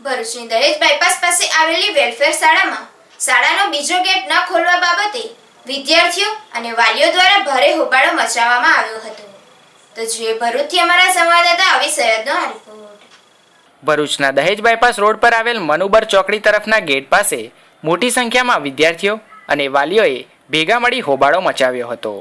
ભરૂચની દહેજ બાયપાસ પાસે આવેલી વેલફેર શાળામાં. શાળાનો બીજો ગેટ ન ખોલવા બાબતે વિદ્યાર્થીઓ અને વાલીઓ દ્વારા ભારે હોબાળો મચાવવામાં આવ્યો હતો. તો જોઈએ ભરૂચથી અમારા સંવાદદાતા અવી સૈયદનો આ ભરૂચના દહેજ બાયપાસ રોડ પર આવેલ મનુબર ચોકડી તરફના ગેટ પાસે મોટી સંખ્યામાં વિદ્યાર્થીઓ અને વાલીઓએ ભેગા મળી હોબાળો મચાવ્યો હતો.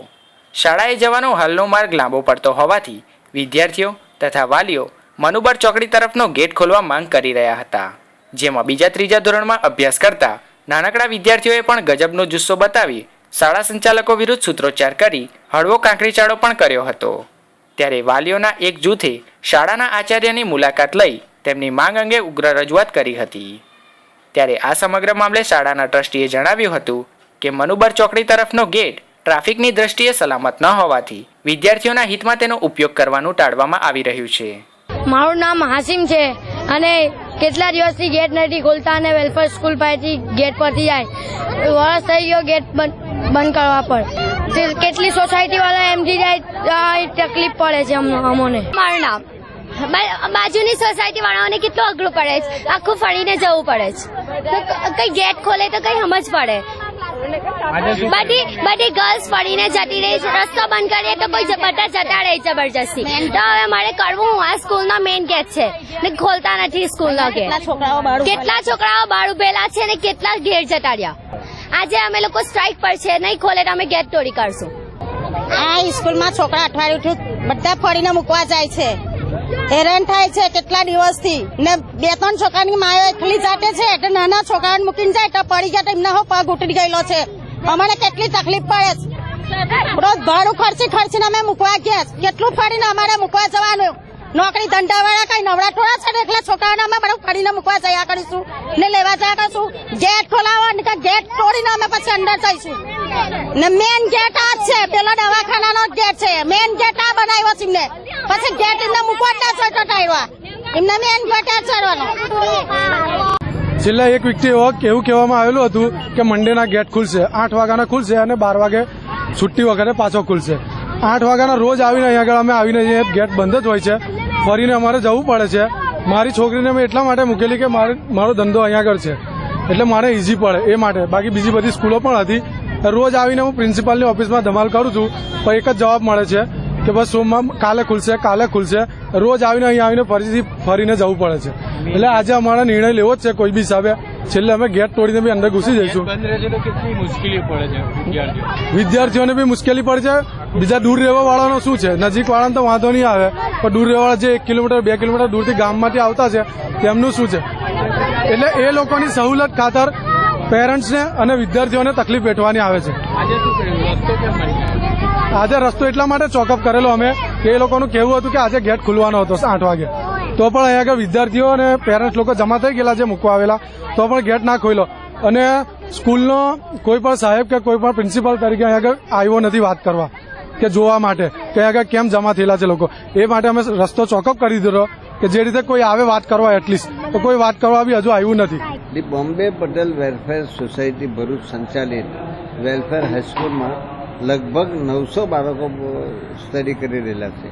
શાળાએ જવાનો હાલનો માર્ગ લાંબો પડતો હોવાથી વિદ્યાર્થીઓ તથા વાલીઓ મનુબર ચોકડી તરફનો ગેટ ખોલવા માંગ કરી રહ્યા હતા, જેમાં બીજા ત્રીજા ધોરણમાં અભ્યાસ કરતા નાનકડા વિદ્યાર્થીઓએ પણ ગજબનો જુસ્સો બતાવી શાળા સંચાલકો વિરુદ્ધ સૂત્રોચ્ચાર કરી હળવો કાંકરીચાળો પણ કર્યો હતો. ત્યારે વાલીઓના એક જૂથે શાળાના આચાર્યની મુલાકાત લઈ તેમની માંગ અંગે ઉગ્ર રજૂઆત કરી હતી. ત્યારે આ સમગ્ર મામલે શાળાના ટ્રસ્ટીએ જણાવ્યું હતું કે મનુબર ચોકડી તરફનો ગેટ ટ્રાફિકની દ્રષ્ટિએ સલામત ન હોવાથી વિદ્યાર્થીઓના હિતમાં તેનો ઉપયોગ કરવાનું ટાળવામાં આવી રહ્યું છે. મારું નામ હાસિમ છે અને કેટલા દિવસથી ગેટ નથી ખોલતા અને વેલફેર સ્કૂલ પાસેથી ગેટ પરથી જાય. વરસ થઈ ગયો ગેટ બંધ કરવા પર. કેટલી સોસાયટી વાળા એમથી જાય તકલીફ પડે છે અમોને. મારું નામ. બાજુની સોસાયટી વાળાઓને કેટલું અઘરું પડે છે? આખું ફરીને જવું પડે છે. તો કઈ ગેટ ખોલે તો કઈ સમજ પડે. બધી બધી ગર્લ્સ ફરીને જતી રહી છે. રસ્તો બંધ કરીએ તો કોઈ જ- બધા જતા રહે જબરજસ્તી. તો હવે મારે કરવું હું આ સ્કૂલનો મેઇન ગેટ છે. ને ખોલતા નથી સ્કૂલનો ગેટ કેટલા છોકરાઓ બાર ઉભેલા છે ને કેટલા ઘેર જતા રહ્યા. આજે અમે લોકો સ્ટ્રાઇક પર છે. નહીં ખોલે તો અમે ગેટ તોડી કરશું આ સ્કૂલમાં છોકરા અઠવાડિયું બધા ફરીને મૂકવા જાય છે. હેરાન થાય છે કેટલા દિવસથી? ને બે ત્રણ છોકરાની માયો એકલી જાતે છે એટલે નાના છોકરાને મૂકીને જાય તો પડી ગયા તો એમના પગ ઉતરી ગયેલો છે. અમારે કેટલી તકલીફ પડે છે. રોજ ભાડું ખર્ચી ખર્ચીને અમે મૂકવા ગયા કેટલું ફરીને અમારે મૂકવા જવાનું? નોકરી ધંધાવાળા કઈ નવરા થોડા છે એકલા છોકરાઓને અમે બધું ફરીને મૂકવા જયા કરીશું ને લેવા જયા કરીશું? ગેટ ખોલાવો ને ગેટ તોડીને અમે પછી અંદર જઈશું? ને મેન ગેટ આ છે. પેલો દવાખાનાનો ગેટ છે. મેન ગેટ આ બનાવ્યો છે એમને. પછી ગેટ એમને મૂકવા જ ના છો ટાળવા એમને મેન ગેટ ચડવાનો છેલ્લા એક વ્યક્તિ એવો કહેવામાં આવેલું હતું કે મંડેના ગેટ ખુલશે. આઠ વાગ્યાના ખુલશે અને બાર વાગે છુટ્ટી વગેરે પાછો ખુલશે. આઠ વાગ્યાના રોજ આવીને અહીંયા આગળ અમે આવીને અહીંયા ગેટ બંધ જ હોય છે, ફરીને અમારે જવું પડે છે. મારી છોકરીને મેં એટલા માટે મૂકેલી કે મારો ધંધો અહીંયા આગળ છે. એટલે મારે ઇઝી પડે એ માટે. બાકી બીજી બધી સ્કૂલો પણ હતી. રોજ આવીને હું પ્રિન્સિપાલની ઓફિસમાં ધમાલ કરું છું પણ એક જ જવાબ મળે છે કે બસ સોમમાં કાલે ખુલશે કાલે ખુલશે. રોજ આવીને અહીંયા આવીને ફરીથી ફરીને જવું પડે છે. એટલે આજે અમારો નિર્ણય લેવો જ છે કોઈ બી હિસાબે. છેલ્લે અમે ગેટ તોડીને બી અંદર ઘૂસી જઈશું. વિદ્યાર્થીઓને બી મુશ્કેલી પડે છે. બીજા દૂર રહેવા વાળાનો શું છે? નજીક વાળાને તો વાંધો નહીં આવે પણ દૂર રહેવાળા જે એક કિલોમીટર બે કિલોમીટર દૂરથી ગામમાંથી આવતા છે તેમનું શું છે? એટલે એ લોકોની સહુલત ખાતર પેરેન્ટ્સને અને વિદ્યાર્થીઓને તકલીફ વેઠવાની આવે છે. આજે રસ્તો એટલા માટે ચોકઅપ કરેલો અમે કે એ લોકોનું કહેવું હતું કે આજે ગેટ ખુલવાનો હતો આઠ વાગે. તો પણ અહીંયા આગળ વિદ્યાર્થીઓ અને પેરેન્ટ્સ લોકો જમા થઈ ગયેલા છે મૂકવા આવેલા તો પણ ગેટ ના ખોલ્યો અને સ્કૂલનો કોઈ પણ સાહેબ કે કોઈ પણ પ્રિન્સિપાલ તરીકે અહીંયા આગળ આવ્યો નથી વાત કરવા કે જોવા માટે કે અહીંયા આગળ કેમ જમા થયેલા છે લોકો. એ માટે અમે રસ્તો ચોકઅપ કરી દીધો કે જે રીતે કોઈ આવે વાત કરવા એટલીસ્ટ. તો કોઈ વાત કરવા બી હજુ આવ્યું નથી. The Bombay Patel welfare society Bharuch સંચાલિત વેલફેર હાઈસ્કૂલમાં લગભગ નવસો બાળકો સ્ટડી કરી રહેલા છે.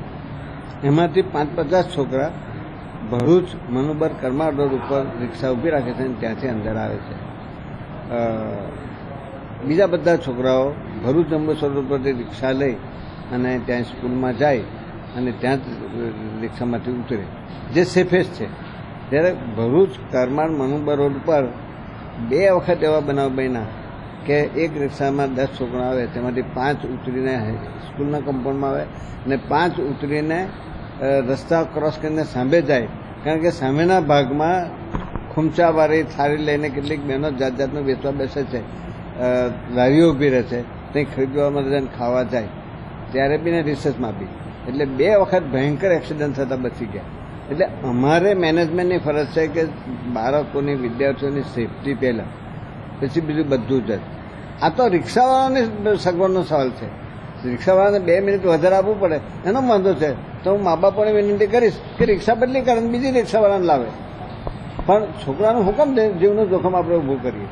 એમાંથી પાંચ પચાસ છોકરા ભરૂચ મનુબર કર્મા રોડ ઉપર રિક્ષા ઊભી રાખે છે અને ત્યાંથી અંદર આવે છે. બીજા બધા છોકરાઓ ભરૂચ જંબુસર ઉપરથી પરથી રિક્ષા લઈ અને ત્યાં સ્કૂલમાં જાય અને ત્યાં જ રિક્ષામાંથી ઉતરે. જે સેફેસ્ટ છે. ત્યારે ભરૂચ કરમાળ મનુબર રોડ પર બે વખત એવા બનાવ બન્યા કે એક રિક્ષામાં દસ છોકરા આવે, તેમાંથી પાંચ ઉતરીને સ્કૂલના કમ્પાઉન્ડમાં આવે અને પાંચ ઉતરીને રસ્તા ક્રોસ કરીને સામે જાય. કારણ કે સામેના ભાગમાં ખૂમચાવાળી થાળી લઈને કેટલીક બહેનો જાત જાતનું વેચવા બેસે છે. લારીઓ ઊભી રહે છે. ત્યાં ખરીદવા માટે જઈને ખાવા જાય. ત્યારે બી ને રિસર્ચમાં બી એટલે બે વખત ભયંકર એક્સિડન્ટ થતા બચી ગયા. એટલે અમારે મેનેજમેન્ટની ફરજ છે કે બાળકોની, વિદ્યાર્થીઓની સેફટી પહેલાં, પછી બીજું બધું જ આ તો રિક્ષાવાળાની સગવડનો સવાલ છે. રિક્ષાવાળાને બે મિનિટ વધારે આપવું પડે, એનો વાંધો છે. તો હું મા બાપોને વિનંતી કરીશ કે રિક્ષા બદલી કરે બીજી રિક્ષાવાળાને લાવે. પણ છોકરાનું હુકમ છે જીવનું જોખમ આપણે ઊભું કરીએ.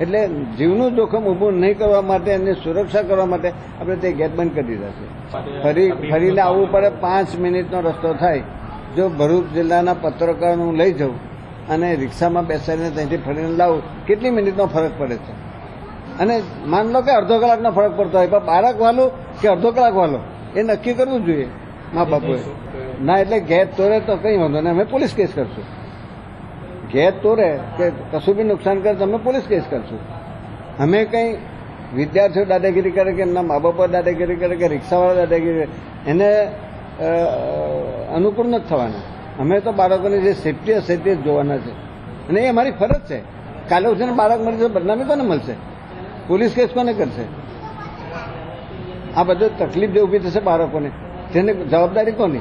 એટલે જીવનું જોખમ ઊભું નહીં કરવા માટે એની સુરક્ષા કરવા માટે આપણે તે ગેટ બંધ કરી દીધા છે. ફરી, ફરીને આવવું પડે, પાંચ મિનિટનો રસ્તો થાય. જો ભરૂચ જિલ્લાના પત્રકારોને હું લઈ જાઉં અને રિક્ષામાં બેસાડીને ત્યાંથી ફરીને લાવું, કેટલી મિનિટનો ફરક પડે છે? અને માન લો કે અડધો કલાકનો ફરક પડતો હોય, પણ બાળક વાલું કે અડધો કલાક વાલો, એ નક્કી કરવું જોઈએ મા બાપોએ. ના, એટલે ગેર તોરે તો કંઈ વાંધો નહીં, અમે પોલીસ કેસ કરશું. ઘેર તોરે કે કશું બી નુકસાન કરે તો અમે પોલીસ કેસ કરશું. અમે કંઈ વિદ્યાર્થીઓ દાદાગીરી કરે કે એમના મા બાપો દાદાગીરી કરે કે રિક્ષાવાળા દાદાગીરી એને અનુકૂળ નથી થવાના. અમે તો બાળકોની જે સેફટી હશે તે જ જોવાના છે. અને એ અમારી ફરજ છે. કાલે ઉઠીને બાળક મળી જશે, બદનામી કોને મળશે? પોલીસ કેસ કોને કરશે? આ બધું તકલીફ જે ઊભી થશે બાળકોને. તેને જવાબદારી કોની?